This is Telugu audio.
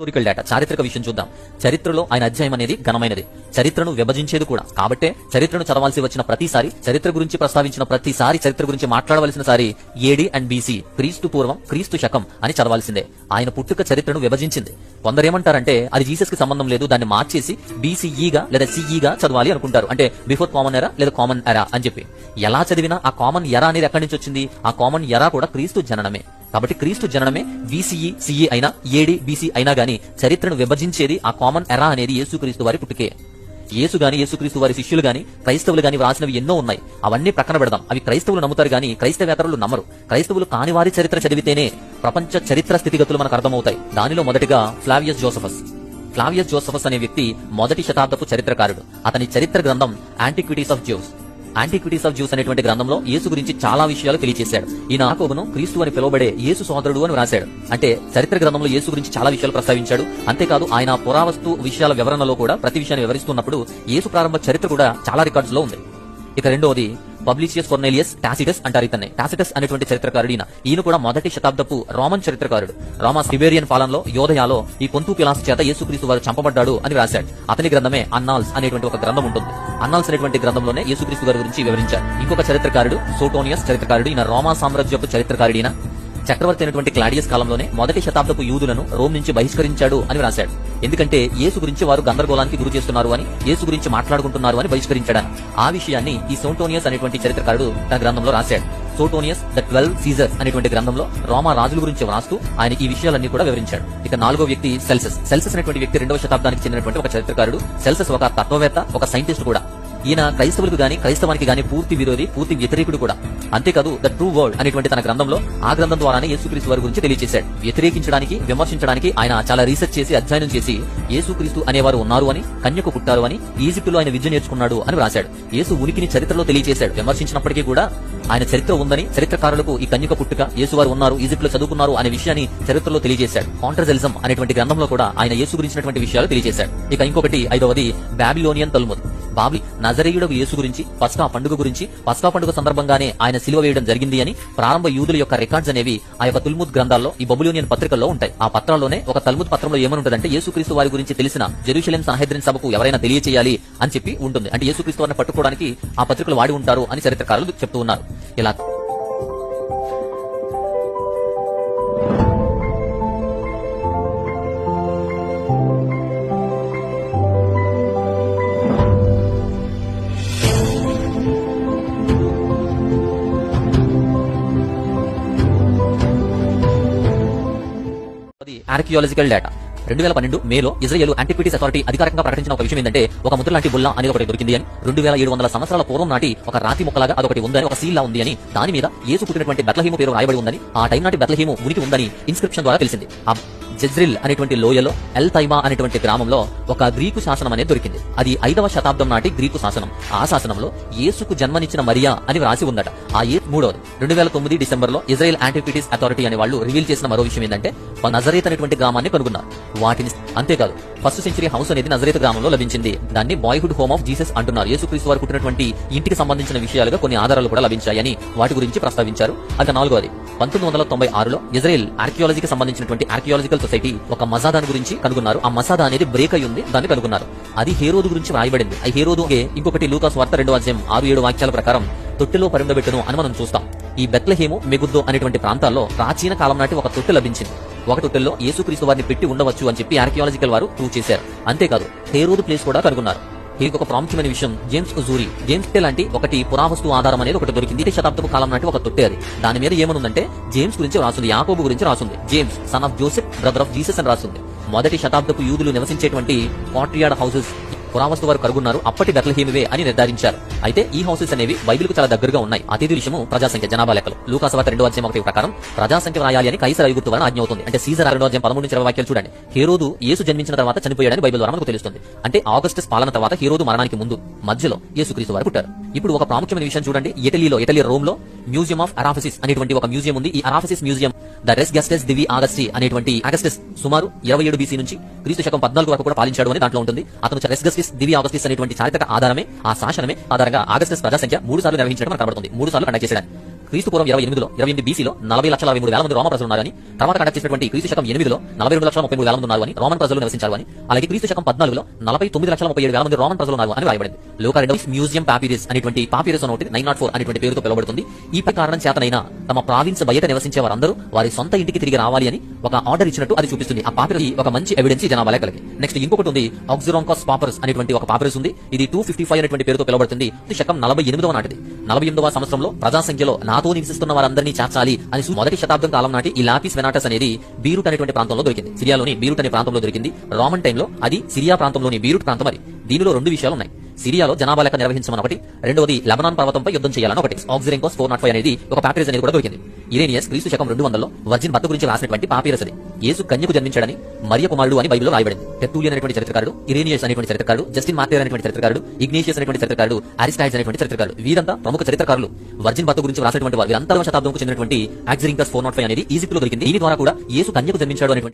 హిస్టోరికల్ డేటా చారిత్రక విషయం చూద్దాం. చరిత్రలో ఆయన అధ్యాయం అనేది ఘనమైనది. చరిత్రను విభజించేది కూడా. కాబట్టే చరిత్రను చదవాల్సి వచ్చిన ప్రతిసారి చరిత్ర గురించి ప్రస్తావించిన ప్రతిసారి చరిత్ర గురించి మాట్లాడవలసిన సారి ఏడి అండ్ బీసీ క్రీస్తు పూర్వం క్రీస్తు శకం అని చదవాల్సిందే. ఆయన పుట్టుక చరిత్రను విభజించింది. కొందరేమంటారంటే అది జీసస్కి సంబంధం లేదు దాన్ని మార్చేసి బీసీఈగా లేదా సిఈగా చదవాలి అనుకుంటారు. అంటే బిఫోర్ కామన్ ఎరా లేదా కామన్ ఎరా అని చెప్పి. ఎలా చదివినా ఆ కామన్ ఎరా అనేది ఎక్కడి నుంచి వచ్చింది? ఆ కామన్ ఎరా కూడా క్రీస్తు జననమే. కాబట్టి క్రీస్తు జననమే బీసీఈ సిఈ అయినా ఏడి బీసీ అయినా గాని చరిత్రను విభజించేది ఆ కామన్ ఎరా అనేది యేసుక్రీస్తు వారి పుట్టుకే. యేసు గాని యేసుక్రీస్తు వారి శిష్యులు గాని క్రైస్తవులు గాని వ్రాసినవి ఎన్నో ఉన్నాయి. అవన్నీ ప్రక్కన పెడదాం. అవి క్రైస్తవులు నమ్ముతారు గాని క్రైస్తవేతరులు నమ్మరు. క్రైస్తవులు కాని వారి చరిత్ర చదివితేనే ప్రపంచ చరిత్ర స్థితిగతులు మనకు అర్థమవుతాయి. దానిలో మొదటిగా ఫ్లావియస్ జోసఫస్. ఫ్లావియస్ జోసఫస్ అనే వ్యక్తి మొదటి శతాబ్దపు చరిత్రకారుడు. అతని చరిత్ర గ్రంథం antiquities of Jews antiquities of Jews అనేటువంటి గ్రంథంలో యేసు గురించి చాలా విషయాలు తెలియజేశాడు ఈయన నాకోబను క్రీస్తు అని పిలువబడే యేసు సోదరుడు అని రాశాడు అంటే చరిత్ర గ్రంథంలో యేసు గురించి చాలా విషయాలు ప్రస్తావించాడు. అంతేకాదు ఆయన పురావస్తు విషయాల వివరణలో కూడా ప్రతి విషయాన్ని వివరిస్తున్నప్పుడు యేసు ప్రారంభ చరిత్ర కూడా చాలా రికార్డ్స్లో ఉంది. ఇక రెండవది పబ్లిషియస్ కొర్నేలియస్ టాసిటస్ అంటారు ఇతన్ని. టాసిటస్ అనేటువంటి చరిత్రకారుడు ఈయన. ఈయన కూడా మొదటి శతాబ్దపు రోమన్ చరిత్రకారుడు. రోమా సిబేరియన్ పాలనలో యోధయాలో ఈ పొంతు పిలాస్ చేత యేసుక్రీస్తు వారు చంపబడ్డాడు అని రాశాడు అతని గ్రంథమే అన్నాల్స్ అనేటువంటి ఒక గ్రంథం ఉంటుంది. అన్నాల్స్ అనేటువంటి గ్రంథంలోనే యేసుక్రీస్తు గారి గురించి వివరించారు. ఇంకొక చరిత్రకారుడు సోటోనియస్ చరిత్రకారుడు ఈయన రోమా సామ్రాజ్యపు చరిత్రకారుడు ఈయన. చక్రవర్తి అయినటువంటి క్లాడియస్ కాలంలోనే మొదటి శతాబ్దపు యూదులను రోమ్ నుంచి బహిష్కరించాడు అని రాశాడు ఎందుకంటే యేసు గురించి వారు గందరగోళానికి గురి చేస్తున్నారు అని యేసు గురించి మాట్లాడుకుంటున్నారు అని బహిష్కరించాడు ఆ విషయాన్ని ఈ సోటోనియస్ అనేటువంటి చరిత్రకారుడు తన గ్రంథంలో రాశాడు. సోటోనియస్ ద ట్వెల్వ్ సీజర్స్ అనేటువంటి గ్రంథంలో రోమా రాజుల గురించి వ్రాస్తూ ఆయన ఈ విషయాలన్నీ కూడా వివరించాడు. ఇక నాలుగో వ్యక్తి సెల్సస్. సెల్సస్ అనేటువంటి వ్యక్తి రెండవ శతాబ్దానికి చెందినటువంటి ఒక చరిత్రకారుడు. సెల్సస్ ఒక తత్వవేత్త ఒక సైంటిస్ట్ కూడా. ఈయన క్రైస్తవులకు గాని క్రైస్తవానికి గాని పూర్తి విరోధి పూర్తి వ్యతిరేకుడు కూడా. అంతేకాదు ద ట్రూ వరల్డ్ అనేటువంటి తన గ్రంథంలో ఆ గ్రంథం ద్వారానే యేసుక్రీస్తు వారి గురించి తెలియజేశాడు వ్యతిరేకించడానికి విమర్శించడానికి ఆయన చాలా రీసెర్చ్ చేసి అధ్యయనం చేసి యేసుక్రీస్తు అనేవారు ఉన్నారు అని కన్యకు పుట్టారు అని ఈజిప్టులో ఆయన విద్య నేర్చుకున్నాడు అని రాశాడు యేసు ఉనికిని చరిత్రలో తెలియజేశాడు విమర్శించినప్పటికీ కూడా ఆయన చరిత్ర ఉందని చరిత్రకారులకు ఈ కన్యక పుట్టుక యేసువారు ఉన్నారు ఈజిప్ట్లో చదువుకున్నారు అనే విషయాన్ని చరిత్రలో తెలియజేశాడు కాంట్రజలిజం అనేటువంటి గ్రంథంలో కూడా ఆయన యేసు గురించినటువంటి విషయాలు తెలియజేశాడు ఇక ఇంకొకటి ఐదవది బాబిలోనియన్ తల్ముద్. బాబి నజరేయుడకు యేసు గురించి పస్కా పండుగ గురించి పస్కా పండుగ సందర్భంగానే ఆయన సిలువ వేయడం జరిగింది అని ప్రారంభ యూదుల యొక్క రికార్డ్స్ అనేవి ఆ యొక్క తుల్ముద్ గ్రంథాల్లో ఈ బబులోనియన్ పత్రికల్లో ఉంటాయి. ఆ పత్రాల్లోనే ఒక తల్ముద్ పత్రంలో ఏమనుంటదంటే యేసుక్రీస్తు వారి గురించి తెలిసిన జెరూషలేం సహద్రిన్ సభకు ఎవరైనా తెలియచేయాలి అని చెప్పి ఉంటుంది. అంటే యేసుక్రీస్తు వారిని పట్టుకోవడానికి ఆ పత్రికలు వాడి ఉంటారు అని చరిత్రకారులు చెప్తూ ఉన్నారు. ఇలా ఆర్కియాలజికల్ డేటా రెండు వేల పన్నెండు మేలో ఇజ్రాయెల్ యాంటిక్విటీస్ అథారిటీ అధికారికంగా ప్రకటించిన ఒక విషయం ఏంటంటే ఒక ముద్ర లాంటి బుల్లా అనేది ఒకటి దొరికింది అని రెండు వేల ఏడు వందల సంవత్సరాల పూర్వం నాటి ఒక రాతి మొక్కలాగా అదొకటి ఉందని ఒక సీల్లా ఉంది అని దాని మీద ఏసు పుట్టినటువంటి బెత్లహీము పేరు రాయబడి ఉందని ఆ టైం నాటి బెత్లహీము ఉనికి ఉందని ఇన్స్క్రిప్షన్ ద్వారా తెలిసింది. జజ్రిల్ అనేటువంటి లోయలో ఎల్ తైమా అనేటువంటి గ్రామంలో ఒక గ్రీకు శాసనం అనేది దొరికింది. అది ఐదవ శతాబ్దం నాటి గ్రీకు శాసనం. ఆ శాసనంలో యేసుకు జన్మనిచ్చిన మరియా అని వ్రాసి ఉందట. ఆ ఏ మూడవది. రెండు వేల తొమ్మిది డిసెంబర్లో ఇజ్రాయెల్ యాంటిక్విటీస్ అథారిటీ అనే వాళ్ళు రివీల్ చేసిన మరో విషయం ఏంటంటే నజరేత్ అనేటువంటి గ్రామాన్ని కనుగొన్నారు. వాటిని అంతేకాదు ఫస్ట్ సెంచరీ హౌస్ అనేది నజరేత్ గ్రామంలో లభించింది. దాన్ని బాయ్హుడ్ హోమ్ ఆఫ్ జీసస్ అంటున్నారు. యేసుక్రీస్తు వారు పుట్టినటువంటి ఇంటికి సంబంధించిన విషయాలుగా కొన్ని ఆధారాలు కూడా లభించాయని వాటి గురించి ప్రస్తావించారు. అది నాలుగవది. పంతొమ్మిది వందల తొంభై ఆరులో ఇజ్రాయెల్ ఆర్కియాలజీకి సంబంధించినటువంటి ఆర్కియాలజికల్ సొసైటీ ఒక మసాదాన్ గురించి కనుగొన్నారు. ఆ మసాదా అనేది బ్రేక్ అయి ఉంది దాన్ని కనుగొన్నారు. అది హేరోదు గురించి రాయబడింది ఆ హేరోదు ఇంకొకటి లూకాస్ వార్త రెండో అధ్యాయం ఆరు ఏడు వాక్యాల ప్రకారం తొట్టెలో పరిమిడబెట్టును అని మనం చూస్తాం. ఈ బెత్లహేము మెగుద్దో అనేటువంటి ప్రాంతాల్లో ప్రాచీన కాలం నాటి ఒక తొట్టె లభించింది. ఒక తొట్టెల్లో యేసుక్రీస్తు వారిని పెట్టి ఉండవచ్చు అని చెప్పి ఆర్కియాలజికల్ వారు ప్రూవ్ చేశారు. అంతేకాదు హేరోదు ప్లేస్ కూడా కనుగొన్నారు. ఇది ఒక ప్రాముఖ్యమైన విషయం. జేమ్స్ జూరి జేమ్స్ టే లాంటి ఒకటి పురావస్తు ఆధారం అనేది ఒకటి దొరికింది. ఇది శతాబ్దపు కాలం నాటి ఒక తొట్టే అది దాని మీద ఏమనుందంటే జేమ్స్ గురించి రాస్తుంది యాకోబు గురించి రాస్తుంది. James son of Joseph brother of Jesus అని రాస్తుంది. మొదటి శతాబ్దపు యూదులు నివసించేటువంటి కాట్రియాడ్ హౌసెస్ పురావస్తు వారు కనుగొన్నారు అప్పటి బెత్లహేమివే అని నిర్ధారించారు. అయితే ఈ హౌసెస్ అనేవి బైబిల్కు చాలా దగ్గరగా ఉన్నాయి. అతిథి విషయము ప్రజాసంఖ్య జనాభా లెక్కలు. లూకాసభ రెండో అధ్యాయం ఒకటి ప్రకారం ప్రజాసంఖ్య రాయాలి అని కైసర ఐగుప్తు వలన ఆజ్ఞ అవుతుంది. అంటే సీజర్ రెండో అధ్యాయం పదమూడు నుంచి ఇరవై వాక్యాలు చూడండి. హీరోదు యేసు జన్మించిన తర్వాత చనిపోయాడని బైబిల్ ద్వారా మనకు తెలుస్తుంది. అంటే ఆగస్టస్ పాలన తర్వాత హీరోదు మరణానికి ముందు మధ్యలో యేసుక్రీస్తు వారు పుట్టారు. ఇప్పుడు ఒక ప్రాముఖ్యమైన విషయం చూడండి. ఇటలీలో ఇటలీ రోమ్లో మ్యూజియం ఆఫ్ అరాఫసిస్ అనేటువంటి ఒక మ్యూజియం ఉంది. ఈ అరాఫసిస్ మ్యూజియం ద రెస్ గస్టెస్ దివి ఆగస్టి అనేటువంటి ఆగస్టస్ సుమారు ఇరవై ఏడు బీసీ నుంచి క్రీస్తు శకం పద్నాలుగు వరకు కూడా పాలించాడు అని దాంట్లో ఉంటుంది. అతను రెస్ ఆగస్టిస్ దివి ఆగస్టిస్ అనేటువంటి చారిత్రక ఆధారమే ఆ శాసనమే ఆధారంగా ఆగస్టిస్ ప్రజా సంఖ్య మూడు సార్లు నిర్వహించడం మనకు కనబడుతుంది. మూడు సార్లు కండక్ట్ చేశాడు క్రీస్తు పూర్వం ఇరవై ఎనిమిదిలో ఇరవై ఎనిమిది బీసీలో నలభై లక్షల అరవై మూడు వేల మంది రోమ ప్రజలు ఉన్నారని తర్వాత కండక్ట్ చేసినటువంటి క్రీస్తు శకం ఎనిమిదిలో నలభై రెండు లక్షల ముప్పై మూడు వేల మంది ఉన్నారు అని రోమన్ ప్రజలు నివసించారు అని అలాగే క్రీస్తు శకం పద్నాలుగులో నలభై తొమ్మిది లక్షల ముప్పై ఏడు వేల మంది రోమన్ ప్రజలు ఉన్నారు అని రాయబడింది లోక రెండవ మ్యూజియం పాపిరిస్ అనేటువంటి పాపిరిస్ అని ఒకటి నైన్ నాట్ ఫోర్ అనేటువంటి పేరుతో పిలువబడుతుంది. ఈ కారణం చేతనైనా తమ ప్రావిన్స్ బయట నివసించే వారందరూ వారి సొంత ఇంటికి తిరిగి రావాలి అని ఒక ఆర్డర్ ఇచ్చినట్టు అది చూపిస్తుంది. ఆ పాపిరస్ ఒక మంచి ఎవిడెన్స్ జనాభా లెక్కలకి. నెక్స్ట్ ఇంకొకటి ఉంది ఆక్సిరాంకాస్ పాపరస్ అనేటువంటి ఒక పాపిరస్ ఉంది. ఇది టూ ఫిఫ్టీ ఫైవ్ అనేటువంటి పేరుతో పిలువబడుతుంది. శకం నలభై ఎనిమిదవ నాటిది. నలభై ఎనిమిదవ సంవత్సరంలో ప్రజా సంఖ్యలో నాతో నివసిస్తున్న వారందరినీ చేర్చాలి అని మొదటి శతాబ్దం కాలం నాటి ఈ లాపిస్ వెనాటస్ అనేది బీరుట్ అనేటువంటి ప్రాంతంలో దొరికింది. సిరియాలోని బీరుట్ అనే ప్రాంతంలో దొరికింది. రామన్ టైంలో అది సిరియా ప్రాంతంలోని బీరుట్ ప్రాంతం అది దీనిలో రెండు విషయాలు ఉన్నాయి. సిరియాలో జనాభా లెక్క నిర్వహించమని ఒకటి రెండవది లెబనాన్ పర్వతంపై యుద్ధం చేయాలని ఒకటి. ఆక్సిరింకోస్ ఫోర్ నాట్ ఫైవ్ అనేది ఒక ప్యాట్రేజ్ అనేది కూడా దొరికింది. ఇరేనియస్ క్రీస్తు శకం రెండు వందల్లో వర్జిన్ భర్త గురించి రాసినటువంటి పాపిరస్ అది యేసు కన్యకు జన్మించాడని మరియ కుమారుడు అని బైబిల్లో రాయబడింది. టెర్టూలియన్ అనేటువంటి చరిత్రకారుడు ఇరేనియస్ అనేటువంటి చరిత్రకారుడు జస్టిన్ మార్టియర్ అనేటువంటి చరిత్రకారుడు ఇగ్నేషియస్ అనేటువంటి చరిత్రకారుడు అరిస్టాయిడ్స్ అనేటువంటి చరిత్రకారుడు. వీరంతా ప్రముఖ చరిత్రకారులు. వర్జిన్ భర్త గురించి రాసినటువంటి వారు. వీరంతా శతాబ్దంకు చెందినటువంటి ఆక్సిరింకస్ ఫోర్ నాట్ ఫైవ్ అనేది ఈజిప్ట్లో దొరికింది. దీని ద్వారా కూడా యేసు కన్యకు జన్మించాడు అనేటువంటి